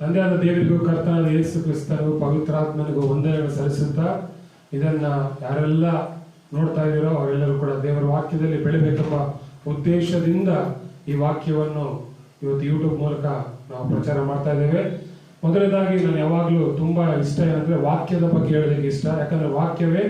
ತಂದೆಯಾದ ದೇವರಿಗೂ ಕರ್ತನಾದ ಯೇಸು ಕ್ರಿಸ್ತರು ಪವಿತ್ರಾತ್ಮನಿಗೂ ವಂದನೆಗಳು ಸಲ್ಲಿಸುತ್ತಾ ಇದನ್ನ ಯಾರೆಲ್ಲ ನೋಡ್ತಾ ಇದ್ದೀರೋ ಅವರೆಲ್ಲರೂ ಕೂಡ ದೇವರ ವಾಕ್ಯದಲ್ಲಿ ಬೆಳಿಬೇಕೆಂಬ ಉದ್ದೇಶದಿಂದ ಈ ವಾಕ್ಯವನ್ನು ಇವತ್ತು ಯೂಟ್ಯೂಬ್ ಮೂಲಕ ನಾವು ಪ್ರಚಾರ ಮಾಡ್ತಾ ಇದ್ದೇವೆ. ಮೊದಲನೇದಾಗಿ ನಾನು ಯಾವಾಗಲೂ ತುಂಬಾ ಇಷ್ಟ ಏನಂದ್ರೆ ವಾಕ್ಯದ ಬಗ್ಗೆ ಹೇಳೋದಕ್ಕೆ ಇಷ್ಟ. ಯಾಕಂದ್ರೆ ವಾಕ್ಯವೇ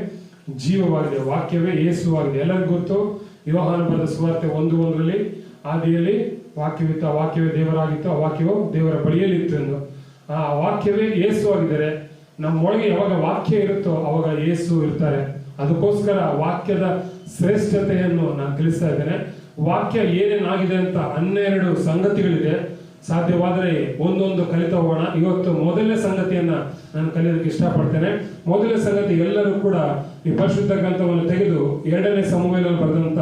ಜೀವವಾಗಿದೆ, ವಾಕ್ಯವೇ ಯೇಸುವಾಗಿದೆ. ಎಲ್ಲರಿಗೂ ಗೊತ್ತು. ಯೋಹಾನ ಬರೆದ ಸುವಾರ್ತೆ ಒಂದು ಒಂದರಲ್ಲಿ, ಆದಿಯಲ್ಲಿ ವಾಕ್ಯವಿತ್ತ ವಾಕ್ಯವೇ ದೇವರಾಗಿತ್ತು, ಆ ವಾಕ್ಯವು ದೇವರ ಬಳಿಯಲ್ಲಿತ್ತು ಎಂದು. ಆ ವಾಕ್ಯವೇ ಯೇಸು ಆಗಿದ್ದರೆ, ನಮ್ಮೊಳಗೆ ಯಾವಾಗ ವಾಕ್ಯ ಇರುತ್ತೋ ಅವಾಗ ಯೇಸು ಇರ್ತಾರೆ. ಅದಕ್ಕೋಸ್ಕರ ವಾಕ್ಯದ ಶ್ರೇಷ್ಠತೆಯನ್ನು ನಾನು ತಿಳಿಸ್ತಾ ಇದ್ದೇನೆ. ವಾಕ್ಯ ಏನೇನಾಗಿದೆ ಅಂತ ಹನ್ನೆರಡು ಸಂಗತಿಗಳಿದೆ. ಸಾಧ್ಯವಾದರೆ ಒಂದೊಂದು ಕಲಿತಾ ಹೋಗೋಣ. ಇವತ್ತು ಮೊದಲನೇ ಸಂಗತಿಯನ್ನ ನಾನು ಕಲಿಯೋದಕ್ಕೆ ಇಷ್ಟಪಡ್ತೇನೆ. ಮೊದಲನೇ ಸಂಗತಿ, ಎಲ್ಲರೂ ಕೂಡ ಈ ಪರಿಶುದ್ಧ ಗ್ರಂಥವನ್ನು ತೆಗೆದು ಎರಡನೇ ಸಮೂಹದಲ್ಲಿ ಬರೆದಂತ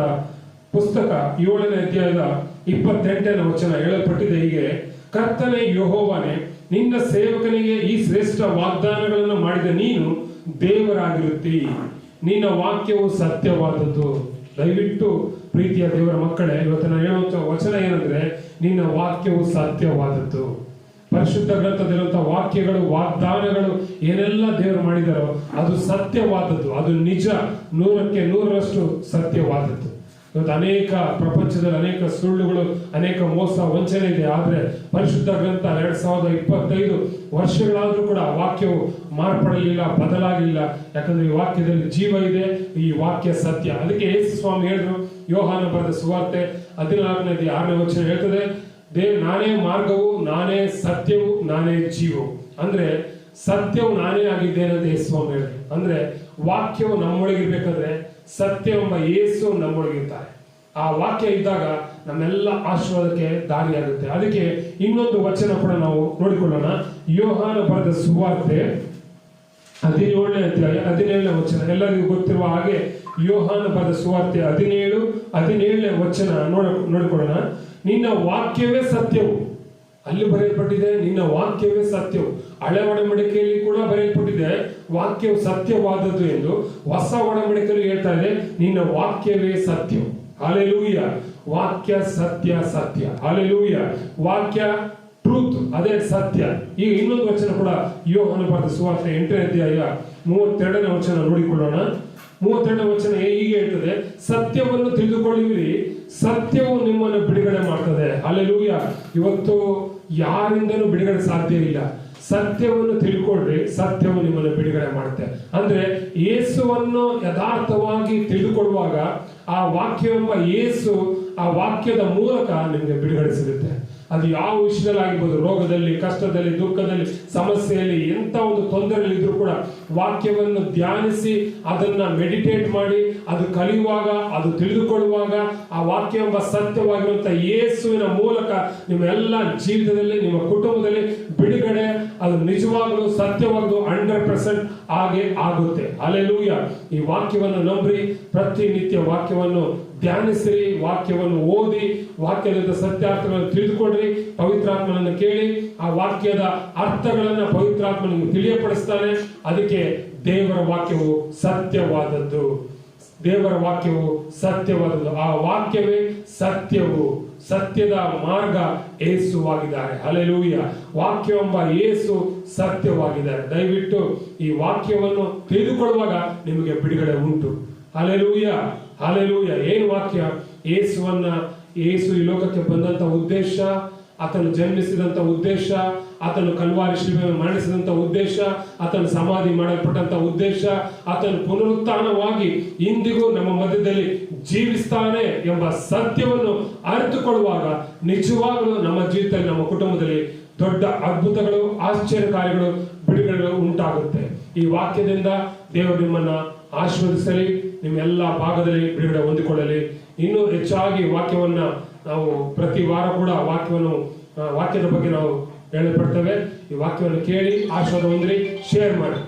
ಪುಸ್ತಕ ಏಳನೇ ಅಧ್ಯಾಯದ ಇಪ್ಪತ್ತೆಂಟನೇ ವಚನ ಹೇಳಲ್ಪಟ್ಟಿದೆ ಹೀಗೆ, ಕರ್ತನೆ ಯಹೋವನೆ, ನಿನ್ನ ಸೇವಕನಿಗೆ ಈ ಶ್ರೇಷ್ಠ ವಾಗ್ದಾನಗಳನ್ನು ಮಾಡಿದ ನೀನು ದೇವರಾಗಿರುತ್ತಿ. ನಿನ್ನ ವಾಕ್ಯವು ಸತ್ಯವಾದದ್ದು. ದಯವಿಟ್ಟು ಪ್ರೀತಿಯ ದೇವರ ಮಕ್ಕಳೇ, ಇವತ್ತು ನಾನು ಹೇಳುವಂತ ವಚನ ಏನಂದ್ರೆ, ನಿನ್ನ ವಾಕ್ಯವು ಸತ್ಯವಾದದ್ದು. ಪರಿಶುದ್ಧ ಗ್ರಂಥದಲ್ಲಿರುವಂತಹ ವಾಕ್ಯಗಳು, ವಾಗ್ದಾನಗಳು ಏನೆಲ್ಲ ದೇವರು ಮಾಡಿದಾರೋ ಅದು ಸತ್ಯವಾದದ್ದು. ಅದು ನಿಜ. ನೂರಕ್ಕೆ ನೂರರಷ್ಟು ಸತ್ಯವಾದದ್ದು. ಇವತ್ತು ಅನೇಕ ಪ್ರಪಂಚದಲ್ಲಿ ಅನೇಕ ಸುಳ್ಳುಗಳು, ಅನೇಕ ಮೋಸ, ವಂಚನೆ ಇದೆ. ಆದರೆ ಪರಿಶುದ್ಧ ಗ್ರಂಥ ಎರಡ್ ಸಾವಿರದ ಇಪ್ಪತ್ತೈದು ವರ್ಷಗಳಾದ್ರೂ ಕೂಡ ವಾಕ್ಯವು ಮಾರ್ಪಡಲಿಲ್ಲ, ಬದಲಾಗಲಿಲ್ಲ. ಯಾಕಂದ್ರೆ ಈ ವಾಕ್ಯದಲ್ಲಿ ಜೀವ ಇದೆ, ಈ ವಾಕ್ಯ ಸತ್ಯ. ಅದಕ್ಕೆ ಯೇಸು ಸ್ವಾಮಿ ಹೇಳಿದ್ರು, ಯೋಹಾನ ಬರೆದ ಸುವಾರ್ತೆ ಹದಿನಾರನೇ ಆರನೇ ವಚನ ಹೇಳ್ತದೆ, ದೇ, ನಾನೇ ಮಾರ್ಗವು, ನಾನೇ ಸತ್ಯವು, ನಾನೇ ಜೀವವು. ಅಂದ್ರೆ ಸತ್ಯವು ನಾನೇ ಆಗಿದ್ದೇನೆ ಯೇಸು ಸ್ವಾಮಿ ಹೇಳಿದ್ರು. ಅಂದ್ರೆ ವಾಕ್ಯವು ನಮ್ಮೊಳಗಿರ್ಬೇಕಾದ್ರೆ ಸತ್ಯ ಎಂಬ ಯೇಸು ನಮ್ಮೊಳಗಿರ್ತಾರೆ ಆ ವಾಕ್ಯ ಇದ್ದಾಗ ನಮ್ಮೆಲ್ಲ ಆಶೀರ್ವಾದಕ್ಕೆ ದಾರಿಯಾಗುತ್ತೆ. ಅದಕ್ಕೆ ಇನ್ನೊಂದು ವಚನ ಕೂಡ ನಾವು ನೋಡಿಕೊಳ್ಳೋಣ. ಯೋಹಾನ ಬರೆದ ಸುವಾರ್ತೆ ಹದಿನೇಳನೇ ಅಧ್ಯಾಯ, ಹದಿನೇಳನೇ ವಚನ. ಎಲ್ಲರಿಗೂ ಗೊತ್ತಿರುವ ಹಾಗೆ ಯೋಹಾನ ಬರೆದ ಸುವಾರ್ತೆ ಹದಿನೇಳು, ಹದಿನೇಳನೇ ವಚನ ನೋಡ, ನೋಡಿಕೊಳ್ಳೋಣ. ನಿನ್ನ ವಾಕ್ಯವೇ ಸತ್ಯವು. ಅಲ್ಲಿ ಬರೆಯಲ್ಪಟ್ಟಿದೆ, ನಿನ್ನ ವಾಕ್ಯವೇ ಸತ್ಯವು. ಹಳೆ ಒಡಂಬಡಿಕೆಯಲ್ಲಿ ಕೂಡ ಬರೆಯಲ್ಪಟ್ಟಿದೆ, ವಾಕ್ಯವು ಸತ್ಯವಾದದ್ದು ಎಂದು. ಹೊಸ ಒಡಂಬಡಿಕೆಯಲ್ಲಿ ಹೇಳ್ತಾ ಇದೆ, ನಿನ್ನ ವಾಕ್ಯವೇ ಸತ್ಯ. ಹಾಲೆಲೂಯ ವಾಕ್ಯ ಸತ್ಯ ಸತ್ಯ. ಹಾಲೆಲೂಯ ವಾಕ್ಯ ಟ್ರೂತ್ ಅದೇ ಸತ್ಯ. ಈಗ ಇನ್ನೊಂದು ವಚನ ಕೂಡ ಬರೆದ ಸುವಾರ್ತೆ ಎಂಟನೇ ಅಧ್ಯಾಯ ಮೂವತ್ತೆರಡನೇ ವಚನ ನೋಡಿಕೊಳ್ಳೋಣ. ಮೂವತ್ತೆರಡನೇ ವಚನ ಹೀಗೆ ಹೇಳ್ತದೆ, ಸತ್ಯವನ್ನು ತಿಳಿದುಕೊಳ್ಳಿರಿ, ಸತ್ಯವು ನಿಮ್ಮನ್ನು ಬಿಡುಗಡೆ ಮಾಡ್ತದೆ. ಅಲ್ಲೆಲ್ಲೂಯ್ಯ ಇವತ್ತು ಯಾರಿಂದನೂ ಬಿಡುಗಡೆ ಸಾಧ್ಯ ಇಲ್ಲ. ಸತ್ಯವನ್ನು ತಿಳ್ಕೊಳ್ರಿ ಸತ್ಯವು ನಿಮ್ಮನ್ನು ಬಿಡುಗಡೆ ಮಾಡುತ್ತೆ. ಅಂದ್ರೆ ಏಸುವನ್ನು ಯಥಾರ್ಥವಾಗಿ ತಿಳಿದುಕೊಳ್ಳುವಾಗ ಆ ವಾಕ್ಯವೆಂಬ ಏಸು ಆ ವಾಕ್ಯದ ಮೂಲಕ ನಿಮಗೆ ಬಿಡುಗಡೆ ಸಿಗುತ್ತೆ. ಅದು ಯಾವ ವಿಷಯದಲ್ಲಿ ಆಗಿರ್ಬೋದು ರೋಗದಲ್ಲಿ, ಕಷ್ಟದಲ್ಲಿ, ದುಃಖದಲ್ಲಿ, ಸಮಸ್ಯೆಯಲ್ಲಿ ಎಂತ ಒಂದು ತೊಂದರೆಯಲ್ಲಿ ಇದ್ರೂ ಕೂಡ ವಾಕ್ಯವನ್ನು ಧ್ಯಾನಿಸಿ ಅದನ್ನ ಮೆಡಿಟೇಟ್ ಮಾಡಿ, ಅದು ಕಲಿಯುವಾಗ, ಅದು ತಿಳಿದುಕೊಳ್ಳುವಾಗ, ಆ ವಾಕ್ಯ ಎಂಬ ಸತ್ಯವಾಗಿರುವಂತಹ ಯೇಸುವಿನ ಮೂಲಕ ನಿಮ್ಮ ಎಲ್ಲ ಜೀವಿತದಲ್ಲಿ, ನಿಮ್ಮ ಕುಟುಂಬದಲ್ಲಿ ಬಿಡುಗಡೆ, ಅದು ನಿಜವಾಗಲೂ ಸತ್ಯವಾಗಲು ಹಂಡ್ರೆಡ್ ಪರ್ಸೆಂಟ್ ಹಾಗೆ ಆಗುತ್ತೆ. ಅಲೆಲೂಯ ಈ ವಾಕ್ಯವನ್ನು ನಂಬ್ರಿ ಪ್ರತಿನಿತ್ಯ ವಾಕ್ಯವನ್ನು ಧ್ಯಾನಿಸಿರಿ, ವಾಕ್ಯವನ್ನು ಓದಿ, ವಾಕ್ಯದ ಸತ್ಯಾರ್ಥಗಳನ್ನು ತಿಳಿದುಕೊಡ್ರಿ, ಪವಿತ್ರಾತ್ಮನನ್ನು ಕೇಳಿ, ಆ ವಾಕ್ಯದ ಅರ್ಥಗಳನ್ನ ಪವಿತ್ರಾತ್ಮ ನಿಮ್ಗೆ ತಿಳಿಯಪಡಿಸ್ತಾನೆ. ಅದಕ್ಕೆ ದೇವರ ವಾಕ್ಯವು ಸತ್ಯವಾದದ್ದು. ದೇವರ ವಾಕ್ಯವು ಸತ್ಯವಾದದ್ದು. ಆ ವಾಕ್ಯವೇ ಸತ್ಯವು, ಸತ್ಯದ ಮಾರ್ಗ ಏಸುವಾಗಿದ್ದಾರೆ. ಅಲೆಲೂಯ ವಾಕ್ಯವೆಂಬ ಏಸು ಸತ್ಯವಾಗಿದ್ದಾರೆ. ದಯವಿಟ್ಟು ಈ ವಾಕ್ಯವನ್ನು ತಿಳಿದುಕೊಳ್ಳುವಾಗ ನಿಮಗೆ ಬಿಡುಗಡೆ ಉಂಟು. ಅಲೆಲೂಯ ಅಲೆಲೂಯ ಏನು ವಾಕ್ಯ? ಏಸುವನ್ನ ಏಸು ಈ ಲೋಕಕ್ಕೆ ಬಂದಂತ ಉದ್ದೇಶ, ಆತನು ಜನ್ಮಿಸಿದಂತ ಉದ್ದೇಶ, ಆತನು ಕಲ್ವಾರಿ ಶಿಲ್ಪೆಯನ್ನು ಮರಣಿಸಿದಂತ ಉದ್ದೇಶ, ಆತನು ಸಮಾಧಿ ಮಾಡಲ್ಪಟ್ಟಂತ ಉದ್ದೇಶ, ಆತನು ಪುನರುತ್ಥಾನವಾಗಿ ಇಂದಿಗೂ ನಮ್ಮ ಮಧ್ಯದಲ್ಲಿ ಜೀವಿಸ್ತಾನೆ ಎಂಬ ಸತ್ಯವನ್ನು ಅರಿತುಕೊಳ್ಳುವಾಗ ನಿಜವಾಗಲೂ ನಮ್ಮ ಜೀವಿತದಲ್ಲಿ, ನಮ್ಮ ಕುಟುಂಬದಲ್ಲಿ ದೊಡ್ಡ ಅದ್ಭುತಗಳು, ಆಶ್ಚರ್ಯ ಕಾರ್ಯಗಳು, ಬಿಡುಗಡೆಗಳು ಉಂಟಾಗುತ್ತೆ. ಈ ವಾಕ್ಯದಿಂದ ದೇವರು ನಿಮ್ಮನ್ನ ಆಶೀರ್ವದಿಸಲಿ. ನಿಮ್ಮ ಎಲ್ಲ ಭಾಗದಲ್ಲಿ ಬಿಡುಗಡೆ ಹೊಂದಿಕೊಳ್ಳಲಿ. ಇನ್ನೂ ಹೆಚ್ಚಾಗಿ ವಾಕ್ಯವನ್ನ ನಾವು ಪ್ರತಿ ವಾರ ಕೂಡ ವಾಕ್ಯವನ್ನು ವಾಕ್ಯದ ಬಗ್ಗೆ ನಾವು ಹೇಳಲ್ಪಡ್ತೇವೆ. ಈ ವಾಕ್ಯವನ್ನು ಕೇಳಿ ಆಶೀರ್ವಾದ ಹೊಂದಿರಿ ಶೇರ್ ಮಾಡಿ.